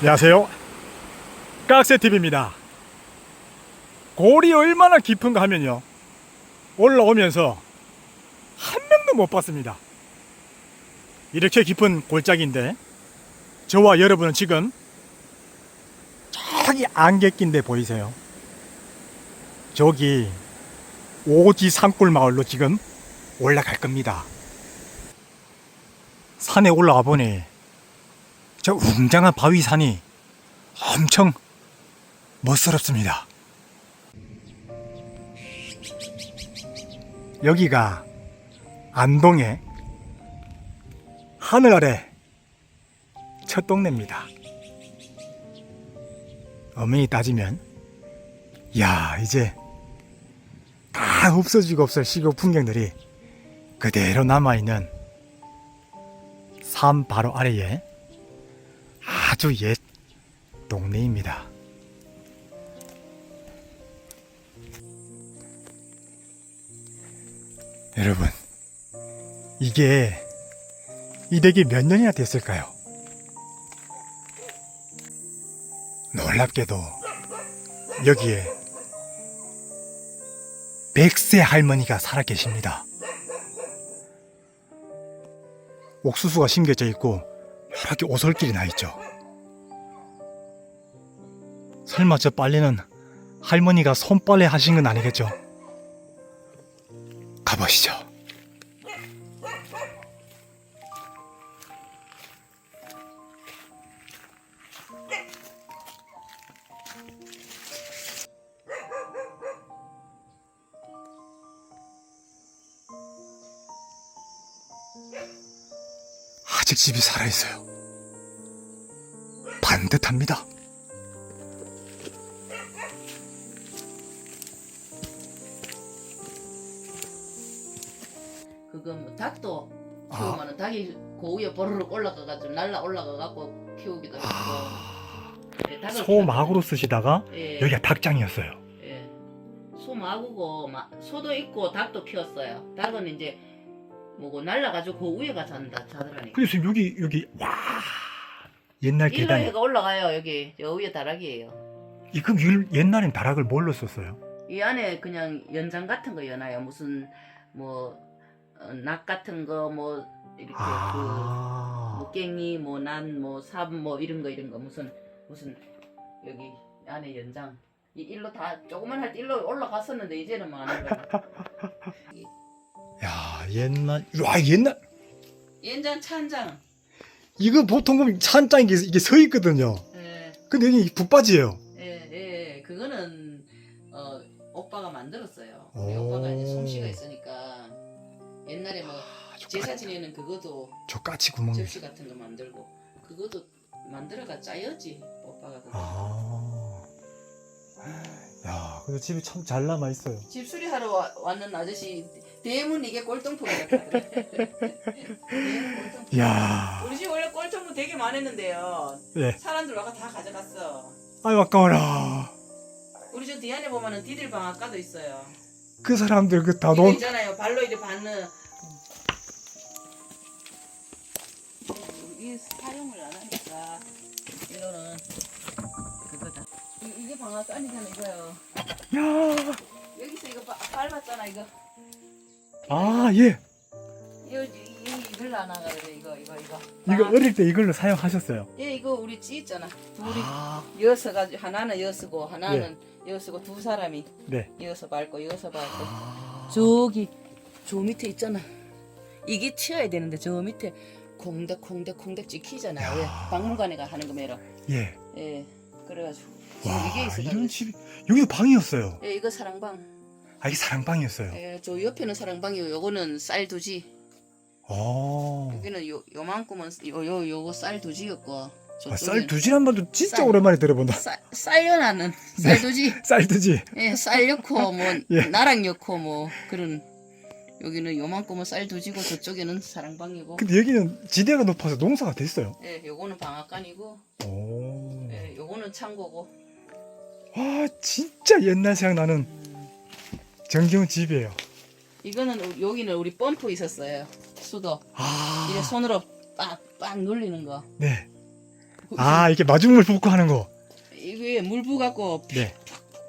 안녕하세요. 깍새TV입니다. 골이 얼마나 깊은가 하면요. 올라오면서 한 명도 못 봤습니다. 이렇게 깊은 골짜기인데 저와 여러분은 지금 저기 안개낀데 보이세요? 저기 오지 산골 마을로 지금 올라갈 겁니다. 산에 올라가 보니 저 웅장한 바위산이 엄청 멋스럽습니다. 여기가 안동의 하늘 아래 첫 동네입니다. 엄연히 따지면 야 이제 다 없어지고 없을 시골 풍경들이 그대로 남아있는 산 바로 아래에 아주 옛 동네입니다. 여러분, 이게 이 댁이 몇 년이나 됐을까요? 놀랍게도 여기에 백세 할머니가 살아 계십니다. 옥수수가 심겨져 있고 개 오솔길이 나 있죠. 설마 저 빨래는 할머니가 손빨래 하신 건 아니겠죠? 가보시죠. 아직 집이 살아있어요. 반듯합니다. 그거 뭐 닭도 아. 키우면은 닭이 그 위에 보르륵 올라가가지고 날라 올라가갖고 키우기도 했고 아, 예, 닭을 소막으로 쓰시다가 예, 여기가 닭장이었어요. 예. 소막이고 마- 소도 있고 닭도 키웠어요. 닭은 이제 뭐고 날라가지고 그 위에 가서 잔다 자더라니. 그래서 여기 여기 와 옛날 일로 계단이 해가 올라가요 여기 저 위에 다락이에요. 이 그럼 일- 옛날엔 다락을 뭘로 썼어요? 이 안에 그냥 연장 같은 거 연하요. 무슨 뭐 어, 낙 같은 거 뭐 이렇게 그 아, 목갱이 뭐난뭐삽뭐 이런 거 이런 거 무슨 무슨 여기 안에 연장 이 일로 다 조그만 할 때 일로 올라갔었는데 이제는 뭐안 올라. 야 옛날 와 옛날 연장 찬장. 이거 보통 보면 찬장 이게, 이게 서 있거든요. 예, 근데 여기 북바지예요. 예, 예. 그거는 어 오빠가 만들었어요. 우리 오. 오빠가 이제 솜씨가 있으니까 옛날에 뭐 아, 저, 제사 까, 지내는 그것도 저 까치 구멍이. 접시 같은 거 만들고 그것도 만들어가 짜였지 오빠가 그거. 아, 야, 근데 집이 참 잘 남아 있어요. 집 수리하러 와, 왔는 아저씨 대문 이게 꼴통품이라 그래. 야, 우리 집 원래 꼴통품 되게 많았는데요. 예, 사람들 와가 다 가져갔어. 아유 아까워라. 우리 저 뒤안에 보면은 디딜 방앗가도 있어요. 그 사람들 그 다 이거 논. 있잖아요. 발로 이렇게 받는 이 사용을 안 하니까 이거는 그거다. 이, 이게 방앗가 아니잖아 이거요. 야, 여기서 이거 바, 밟았잖아 이거. 아 예, 이거 이- 이걸 안 하거든 이거 이거 이거. 이거 방앗- 어릴 때 이걸로 사용하셨어요. 예 이거 우리 찌 있잖아. 둘이 아, 이어서 가지고 하나는 이어서고 하나는 이어서고 두 사람이 네. 이어서 밟고 이어서 밟고. 아, 저기 저 밑에 있잖아. 이게 튀어야 되는데 저 밑에 콩닥 콩닥 콩닥 찍히잖아. 야. 왜 박물관에 가 하는 거 매러. 예. 예. 그래가지고 지금 와, 이게 있어. 이런 집이 여기도 방이었어요. 예, 이거 사랑방. 아 이게 사랑방이었어요. 예, 저 옆에는 사랑방이고 요거는 쌀두지. 어. 여기는 요 요만큼은 요 요 요거 쌀두지였고. 아, 쌀 두지란 말도 진짜 쌀. 오랜만에 들어본다. 쌀 쌀려나는 네. 쌀두지. 쌀 두지. 예, 쌀 넣고 뭐 예. 나랑 넣고 뭐 그런 여기는 요만큼은 쌀 두지고 저쪽에는 사랑방이고. 근데 여기는 지대가 높아서 농사가 됐어요. 예, 요거는 방앗간이고, 오. 예, 요거는 창고고. 와 진짜 옛날 생각나는 정겨운 집이에요. 이거는 우- 여기는 우리 펌프 있었어요. 수도. 아. 이래 손으로 빡빡 눌리는 거. 네. 아 이렇게 마중물 붓고 하는 거. 이게 물 부갖고 네.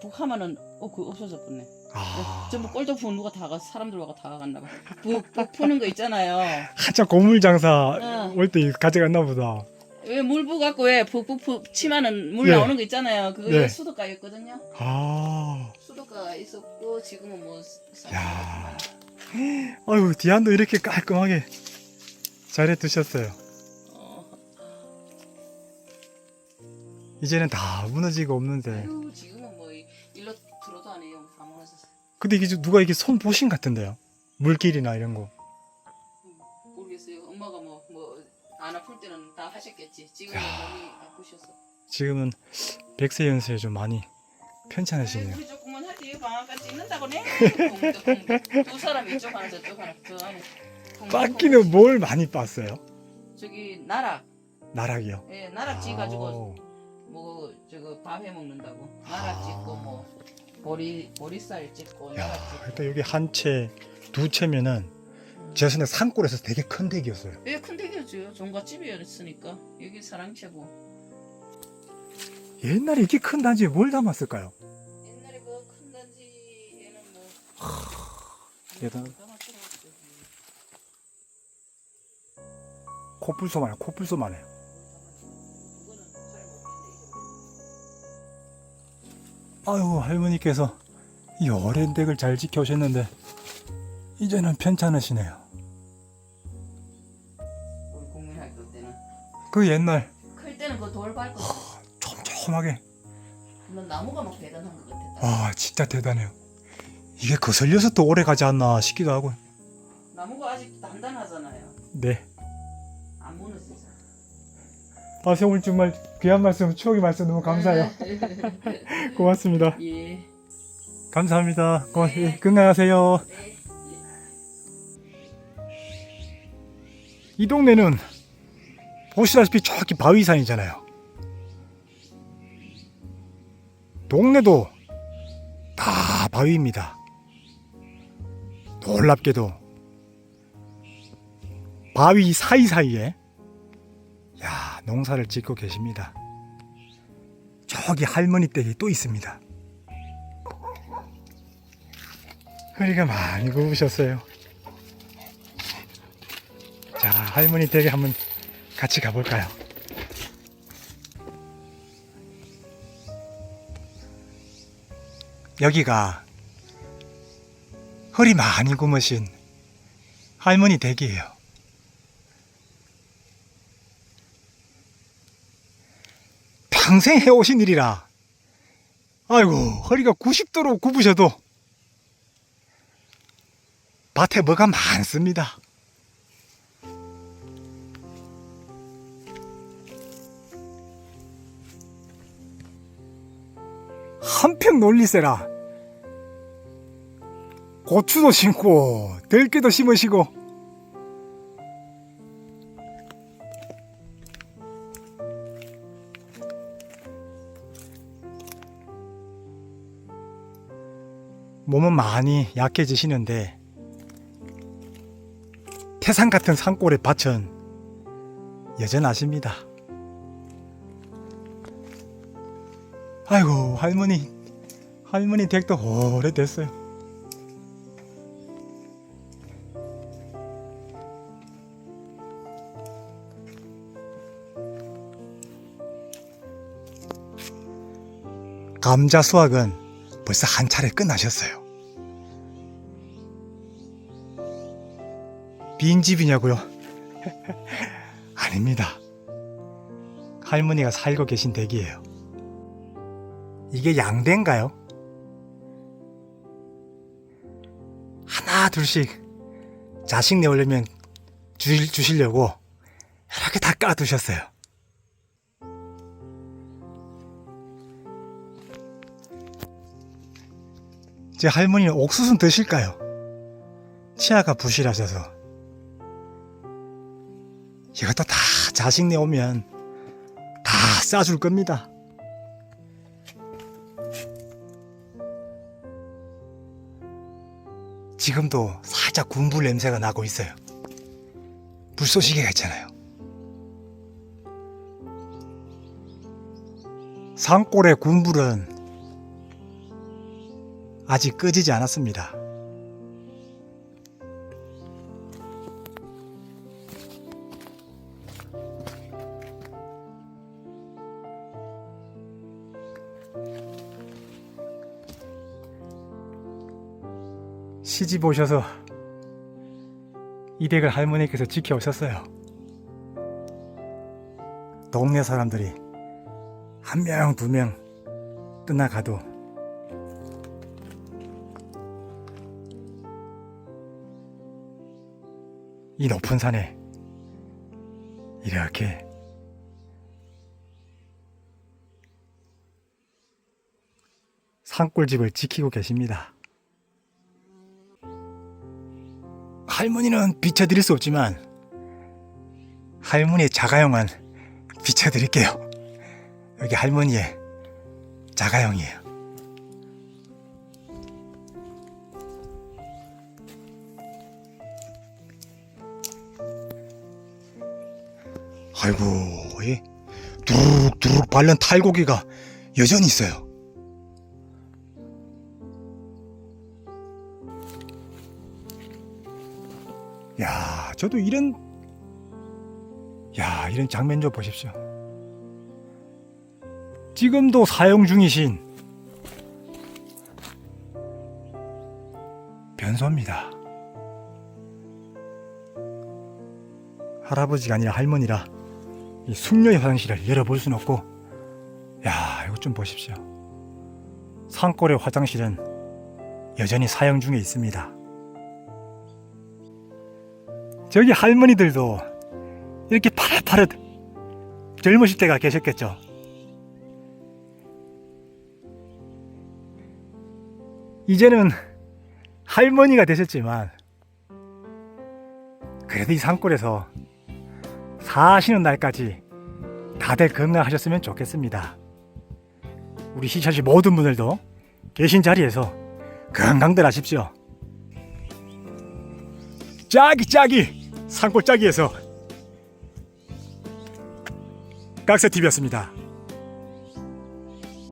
푹 하면은 어 그 없어져 버네. 아 전부 꼴도 부 누가 다 가, 사람들 와가 다 갔나 봐. 부, 부 푸는 거 있잖아요. 한참 고물 장사 응. 올 때 가져갔나 보다. 왜 물 부갖고 왜 푹푹푹 치면은 물 네. 나오는 거 있잖아요. 그거 네. 수도가였거든요. 아, 수도가가 있었고 지금은 뭐 야. 아유 디안도 이렇게 깔끔하게 잘해 두셨어요. 어, 이제는 다 무너지고 없는데. 아유 지금 근데 이게 좀 누가 이게 손 보신 같은데요? 물길이나 이런 거. 모르겠어요. 엄마가 뭐 뭐 안 아플 때는 다 하셨겠지. 지금은 야. 몸이 아프셔서. 지금은 백세 연세에 좀 많이 편찮으시네요. 우리 조금만 이 방앗간 찍는다고네. 두 사람 이쪽 하나 저쪽 하나 저 안에. 빻기는 뭘 많이 빻어요? 저기 나락. 나락이요. 예, 나락 지 가지고. 뭐 저거 밥해 먹는다고. 나락 찍고 뭐 보리 보리쌀 찍고 야. 일단 여기 한 채, 두 채면은 제 손에 산골에서 되게 큰 댁이었어요. 예, 큰 댁이었죠. 종갓집이었으니까 여기 사랑채고. 옛날에 이렇게 큰 단지에 뭘 담았을까요? 옛날에 그 큰 단지에는 뭐 대단. 저기. 코뿔소만 해요. 코뿔소만 해 아유 할머니께서 이 오랜 댁을 잘 지켜오셨는데 이제는 편찮으시네요. 우리 국민학교 때는 그 옛날 클 때는 그 돌 밟고 촘촘하게 넌 나무가 막 대단한 것 같았다. 와 진짜 대단해요. 이게 거슬려서 또 오래 가지 않나 싶기도 하고. 나무가 아직 단단하잖아요. 네. 아 오늘 정말 귀한 말씀, 추억의 말씀 너무 감사해요. 고맙습니다. 예. 감사합니다. 고, 예, 건강하세요. 네. 이 동네는 보시다시피 저기 바위산이잖아요. 동네도 다 바위입니다. 놀랍게도 바위 사이사이에 야 농사를 짓고 계십니다. 저기 할머니 댁이 또 있습니다. 허리가 많이 굽으셨어요. 자, 할머니 댁에 한번 같이 가볼까요? 여기가 허리 많이 굽으신 할머니 댁이에요. 평생 해오신 일이라, 아이고, 허리가 90도로 굽으셔도 밭에 뭐가 많습니다. 한평 놀리세라. 고추도 심고 들깨도 심으시고 몸은 많이 약해지시는데 태산 같은 산골의 밭은 여전하십니다. 아이고 할머니 할머니 댁도 오래됐어요. 감자 수확은 벌써 한 차례 끝나셨어요. 빈집이냐고요? 아닙니다. 할머니가 살고 계신 댁이에요. 이게 양대인가요? 하나 둘씩 자식 내오려면 주, 주시려고 이렇게 다 깔아두셨어요. 제 할머니는 옥수수 드실까요? 치아가 부실하셔서 이것도 다 자식 내오면 다 싸줄 겁니다. 지금도 살짝 군불 냄새가 나고 있어요. 불쏘시개가 있잖아요. 산골의 군불은 아직 끄지지 않았습니다. 시집 오셔서 이 댁을 할머니께서 지켜오셨어요. 동네 사람들이 한 명, 두 명 떠나가도 이 높은 산에 이렇게 산골집을 지키고 계십니다. 할머니는 비춰드릴 수 없지만 할머니의 자가용은 비춰드릴게요. 여기 할머니의 자가용이에요. 아이고, 이 두룩두룩 발른 탈고기가 여전히 있어요. 야, 저도 이런 야, 이런 장면 좀 보십시오. 지금도 사용 중이신 변소입니다. 할아버지가 아니라 할머니라 이 숙녀의 화장실을 열어볼 순 없고 야, 이거 좀 보십시오. 산골의 화장실은 여전히 사용 중에 있습니다. 저기 할머니들도 이렇게 파릇파릇 젊으실 때가 계셨겠죠. 이제는 할머니가 되셨지만 그래도 이 산골에서 사시는 날까지 다들 건강하셨으면 좋겠습니다. 우리 시차시 모든 분들도 계신 자리에서 건강들 하십시오. 짜기 짜기 산골 짜기에서 깍새 TV였습니다.